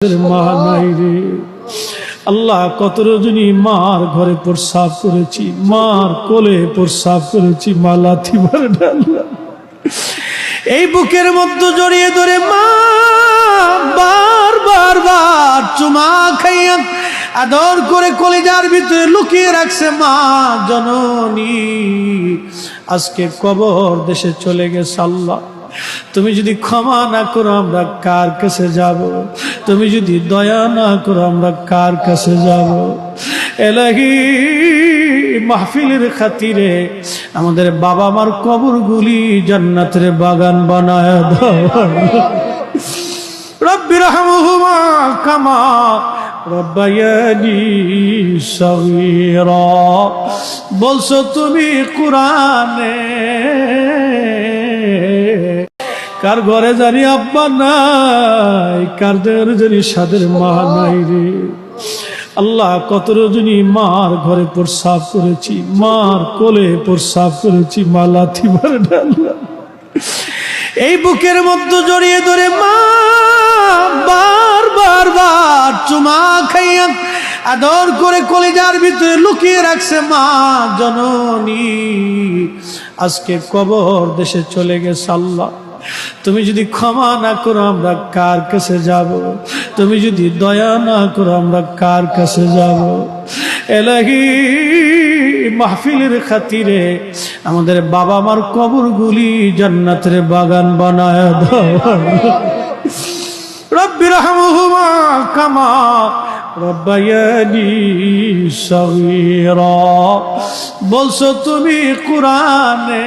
মা নাই রে আল্লাহ কত রজনী মার ঘরে প্রসাব করেছি মার কোলে প্রসাব করেছি মা লাথি মারে এই বুকের মধ্যে জড়িয়ে ধরে মা বার বার বার চুমা খাইয়া আদর করে কলিজার ভিতরে লুকিয়ে রাখছে মা জননী। আজকে কবর দেশে চলে গেছে আল্লাহ। তুমি যদি ক্ষমা না করো, আমরা কার কাছে যাব? তুমি যদি দয়া না করো, আমরা কার কাছে যাব? এলাহি মাহফিলের খাতিরে আমাদের বাবা মার কবর কবরগুলি জান্নাতের বাগান বানায় দাও। রব্বি রহমহুমা কামা রব্বায়ানি সগীরা। বলছো তুমি কোরআনে কার ঘরে জানি আব্বা নাই? কার জানি সাদের মা নাই রে? আল্লাহ, কত রজনী মার ঘরে প্রসাব করেছি, মার কোলে প্রসাব করেছি, মা লাথি মারে এই বুকের মধ্যে জড়িয়ে ধরে মা, বার বার বার চুমা খাইয়া আদর করে কলিজার ভিতরে লুকিয়ে রাখছে মা জননী। আজকে কবর দেশে চলে গেছে আল্লাহ। তুমি যদি ক্ষমা না করো, আমরা কার কাছে যাব? তুমি যদি দয়া না করো, আমরা কার কাছে যাব? এলাহি মাহফিলের খাতিরে আমাদের বাবা মার কবর কবরগুলি জান্নাতের বাগান বানায় দাও। রব্বি রহমহুমা কামা রব্বায়ানি সগীরা। বলছো তুমি কোরআনে